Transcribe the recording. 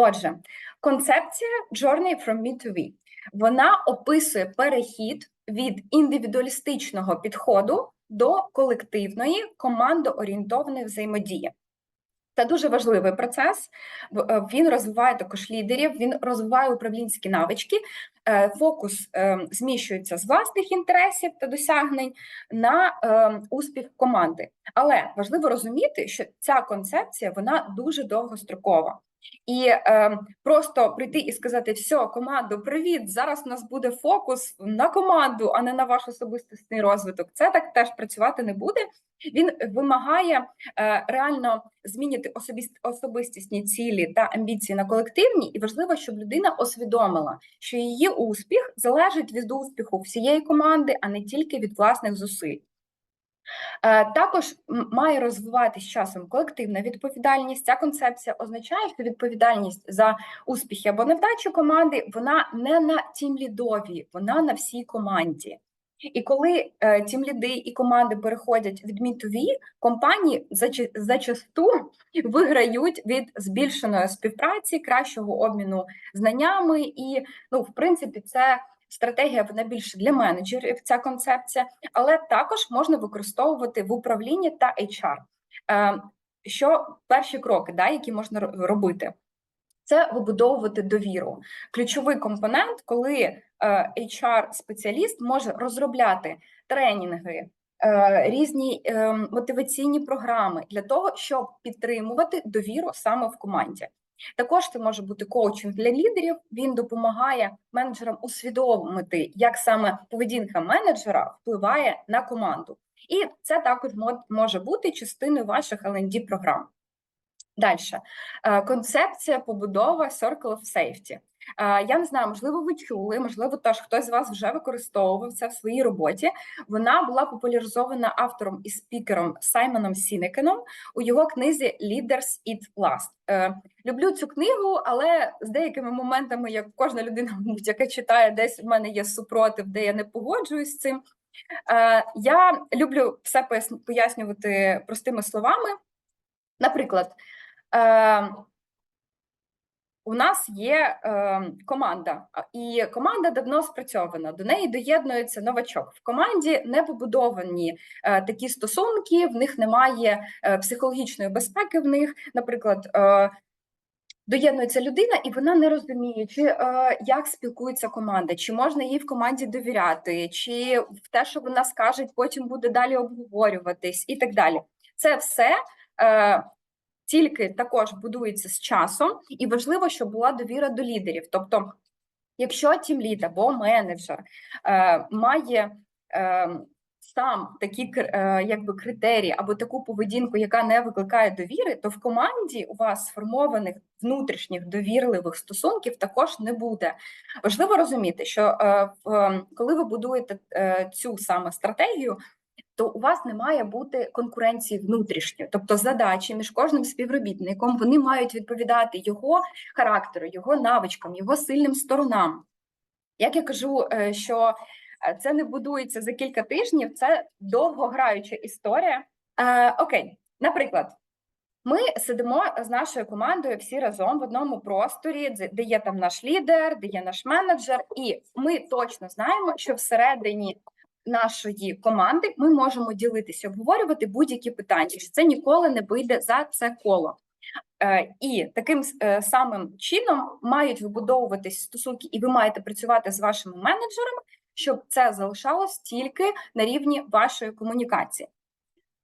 Отже, концепція Journey from Me to We. Вона описує перехід від індивідуалістичного підходу до колективної командоорієнтованої взаємодії. Це дуже важливий процес. Е, Він розвиває також лідерів, він розвиває управлінські навички. Е, Фокус е, зміщується з власних інтересів та досягнень на успіх команди. Але важливо розуміти, що ця концепція вона дуже довгострокова. І е, просто прийти і сказати: все, команду, привіт! Зараз у нас буде фокус на команду, а не на ваш особистісний розвиток. Це так теж працювати не буде. Він вимагає е, реально змінити особистісні цілі та амбіції на колективні, і важливо, щоб людина усвідомила, що її успіх залежить від успіху всієї команди, а не тільки від власних зусиль. Е, Також має розвиватись з часом колективна відповідальність. Ця концепція означає, що відповідальність за успіхи або невдачі команди вона не на тімлідові, вона на всій команді. І коли е, тімліди і команди переходять to We, компанії зача- зачасту виграють від збільшеної співпраці, кращого обміну знаннями, і ну, в принципі, це стратегія вона більше для менеджерів. Ця концепція, але також можна використовувати в управлінні та HR. Е, Що перші кроки, да, які можна робити? Це вибудовувати довіру. Ключовий компонент, коли е, HR-спеціаліст може розробляти тренінги, е, різні мотиваційні програми для того, щоб підтримувати довіру саме в команді. Також це може бути коучинг для лідерів. Він допомагає менеджерам усвідомити, як саме поведінка менеджера впливає на команду. І це також може бути частиною ваших L&D програм. Далі концепція побудова Circle of Safety. Е, Я не знаю, можливо, ви чули, можливо, теж хтось з вас вже використовував це в своїй роботі. Вона була популяризована автором і спікером Саймоном Сінекеном у його книзі Leaders Eat Last. Е, Люблю цю книгу, але з деякими моментами, як кожна людина, яка читає, десь в мене є супротив, де я не погоджуюсь з цим. Е, Я люблю все пояснювати простими словами. Наприклад, е, у нас є е, команда, і команда давно спрацьована. До неї доєднується новачок. В команді не побудовані е, такі стосунки, в них немає е, психологічної безпеки. В них, наприклад, е, доєднується людина, і вона не розуміє, чи е, як спілкується команда, чи можна їй в команді довіряти, чи в те, що вона скаже, потім буде далі обговорюватись, і так далі. Це все. Е, тільки також будується з часом, і важливо, щоб була довіра до лідерів. Тобто, якщо тімлід або менеджер е, має е, сам такі е, якби критерії або таку поведінку, яка не викликає довіри, то в команді у вас сформованих внутрішніх довірливих стосунків також не буде. Важливо розуміти, що е, е, коли ви будуєте е, цю саме стратегію, то у вас не має бути конкуренції внутрішньої, тобто задачі між кожним співробітником вони мають відповідати його характеру, його навичкам, його сильним сторонам. Як я кажу, е, що е, це не будується за кілька тижнів, це довгограюча історія. Е, окей, наприклад. Ми сидимо з нашою командою всі разом в одному просторі, де- де є там наш лідер, де є наш менеджер, і ми точно знаємо, що всередині нашої команди ми можемо ділитися, обговорювати будь-які питання. Це ніколи не вийде за це коло. Е, І таким е, самим чином мають вибудовуватись стосунки, і ви маєте працювати з вашими менеджерами, щоб це залишалось тільки на рівні вашої комунікації.